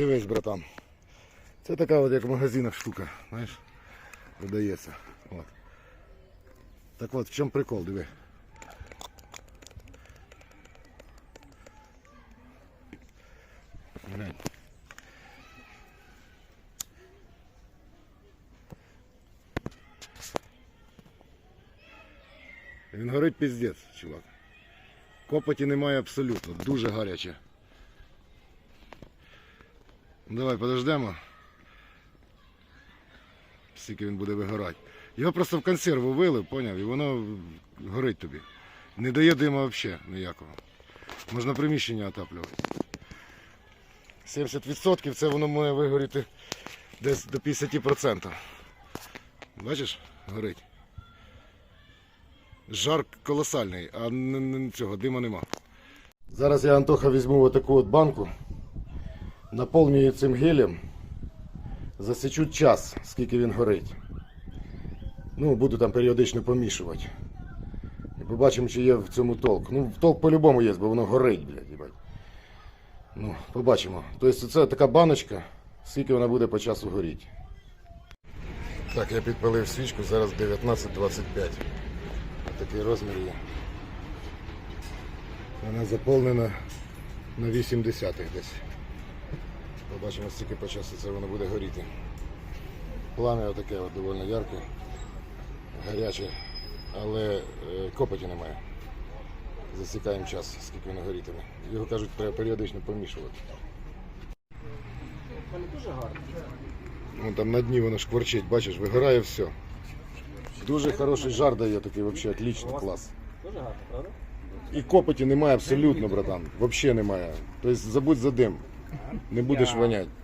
Дивись, братан. Це така от як в магазинах штука, знаєш, продається. От. Так от, в чому прикол, диви. Він горить піздець, чувак. Копоті немає абсолютно, дуже гаряче. Ну, Давай подождемо. Скільки він буде вигорати. Його просто в консерву вилив, поняв, і воно горить тобі. Не дає диму взагалі ніякого. Можна приміщення отаплювати. 70% це воно має вигоріти десь до 50%. Бачиш, горить. Жар колосальний, а цього дима нема. Зараз я Антоха візьму отаку от банку, наповнюю цим гелем, засічу час, скільки він горить. Ну, буду там періодично помішувати. І побачимо, чи є в цьому толк. Ну, толк по-любому є, бо воно горить, блядь. Ну, побачимо. Тобто це така баночка, скільки вона буде по часу горіти. Так, я підпалив свічку, зараз 19.25. Такий розмір є. Вона заповнена на 8 десятих десь. Побачимо, скільки по часу це воно буде горіти. Плам'я отаке от доволі ярке, гаряче, але е, копоті немає. Засікаємо час, скільки воно горітиме. Його кажуть, треба періодично помішувати. Вони дуже гарні. Вон там на дні воно шкварчить, бачиш, вигорає все. Дуже хороший жар дає такий, взагалі, отлично, клас. Дуже гарно, правда? І копоті немає абсолютно, братан. Взагалі немає. Тобто забудь за дим. Не будеш воняти.